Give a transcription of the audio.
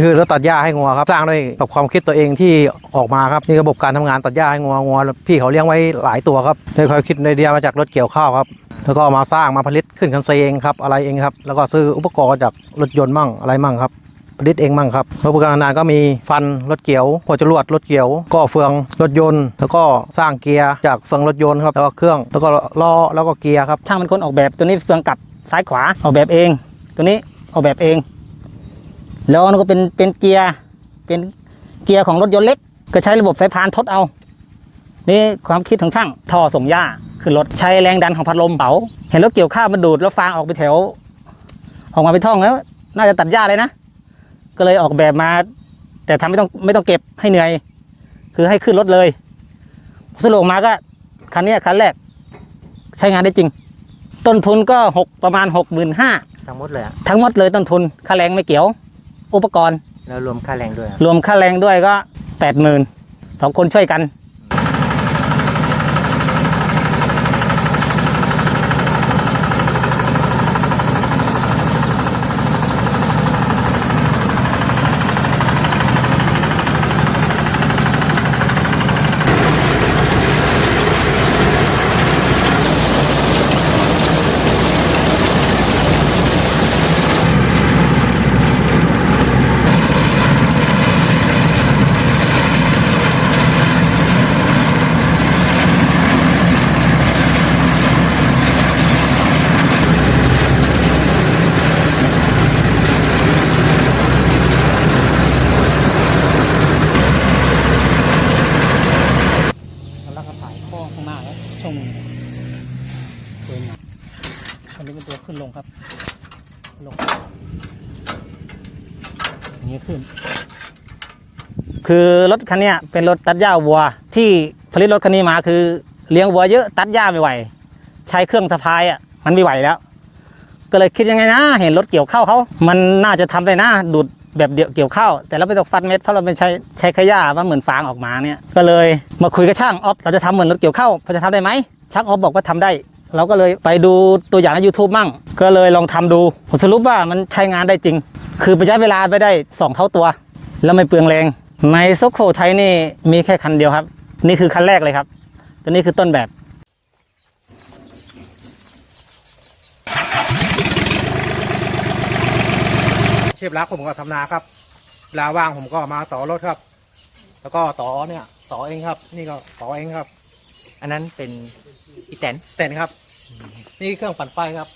นี่คือรถตัดหญ้าให้งัวครับสร้างด้วยกับความคิดตัวเองที่ออกมาครับนี่ระบบการทำงานตัดหญ้าให้งัวงัวพี่เขาเลี้ยงไว้หลายตัวครับด้ความคิดในเดียมาจากรถเกี่ยวข้าวครับแล้วก็มาสร้างมาผลิตขึ้นคันเซเองครับอะไรเองครับแล้วก็ซื้ออุปกรณ์จากรถยนต์มั่งอะไรมั่งครับผลิตเองมั่งครับอุปกรณ์งานก็มีฟันรถเกี่ยวหัวจรวดรถเกี่ยวก็เฟืองรถยนต์ แล้วก็สร้างเกียร์จากเฟืองรถยนต์ครับแล้วก็เครื่องแล้วก็ล้อแล้วก็เกียร์ครับช่างเป็นคนออกแบบตัวนี้เฟืองกลับซ้ายขวาออกแบบเอง ตัวนี้ออกแบบเอง แล้วมันก็เป็นเป็นเกียร์เป็นเกียร์ของรถยนต์เล็ก ก็ใช้ระบบสายพานทดเอา นี่ความคิดของช่างท่อส่งหญ้าขึ้นรถใช้แรงดันของพัดลมเป๋า เห็นรถเกี่ยวข้าวมันดูดแล้วฟางออกไปแถว ออกมาเป็นท่องแล้ว น่าจะตัดหญ้าเลยนะ ก็เลยออกแบบมา แต่ทำไม่ต้องไม่ต้องเก็บให้เหนื่อย คือให้ขึ้นรถเลยสรุปออกมาก็คันเนี้ยคันแรกใช้งานได้จริง ต้นทุนก็หกประมาณหกหมื่นห้าทั้งหมดเลยอะทั้งหมดเลยต้นทุนค่าแรงไม่เกี่ยว อุปกรณ์ แล้วรวมค่าแรงด้วยอะรวมค่าแรงด้วยก็แปดหมื่นสองคนช่วยกัน หน้าแล้วช่วงมือปืนอันนี้เป็นตัวขึ้นลงครับ ลงอย่างนี้ขึ้น คือรถคันนี้เป็นรถตัดหญ้าวัว ที่ผลิตรถคันนี้มาคือเลี้ยงวัวเยอะตัดหญ้าไม่ไหว ใช้เครื่องสะพายอะมันไม่ไหวแล้ว ก็เลยคิดยังไงนะ เห็นรถเกี่ยวข้าวเขา มันน่าจะทำได้นะดูด แบบเดียวเกี่ยวข้าวแต่เราไม่ต้องฟันเม็ดเพราะเราเป็นใช้ใช้ขยะว่าเหมือนฟางออกมาเนี่ยก็เลยมาคุยกับช่างออฟเราจะทำเหมือนรถเกี่ยวข้าวพอจะทำได้ไหมช่างออฟบอกว่าทำได้ เราก็เลยไปดูตัวอย่างใน YouTube มั่ง ก็เลยลองทำดูผลสรุปว่ามันใช้งานได้จริง คือประหยัดเวลาไปได้สองเท่าตัว แล้วไม่เปลืองแรง ในโซโคไทยนี่มีแค่คันเดียวครับ นี่คือคันแรกเลยครับตัวนี้คือต้นแบบ ชีพรักผมก็ทำนาครับเวลาว่างผมก็มาต่อรถครับ แล้วก็ต่อเนี่ยต่อเองครับ นี่ก็ต่อเองครับ อันนั้นเป็นอีแตนแต่นครับ นี่เครื่องปั่นไฟครับ